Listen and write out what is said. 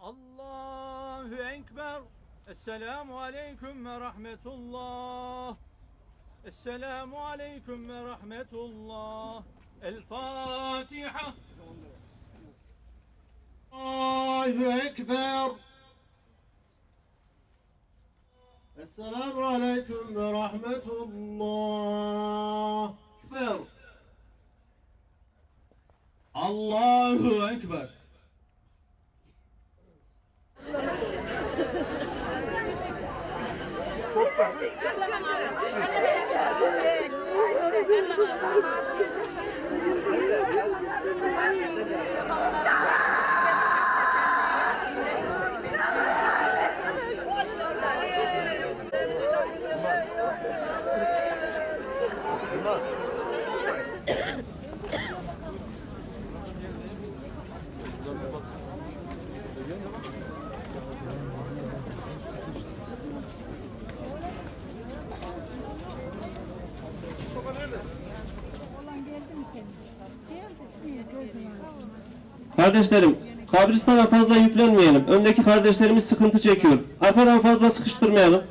Allahu Ekber. Esselamu Aleyküm ve Rahmetullah. Esselamu Aleyküm ve Rahmetullah. El Fatiha. Allahu Ekber. Esselamu Aleyküm ve Rahmetullah. Ekber. Allahu Ekber. Come on. Kardeşlerim, kabristana fazla yüklenmeyelim. Öndeki kardeşlerimiz sıkıntı çekiyor. Arkadan fazla sıkıştırmayalım.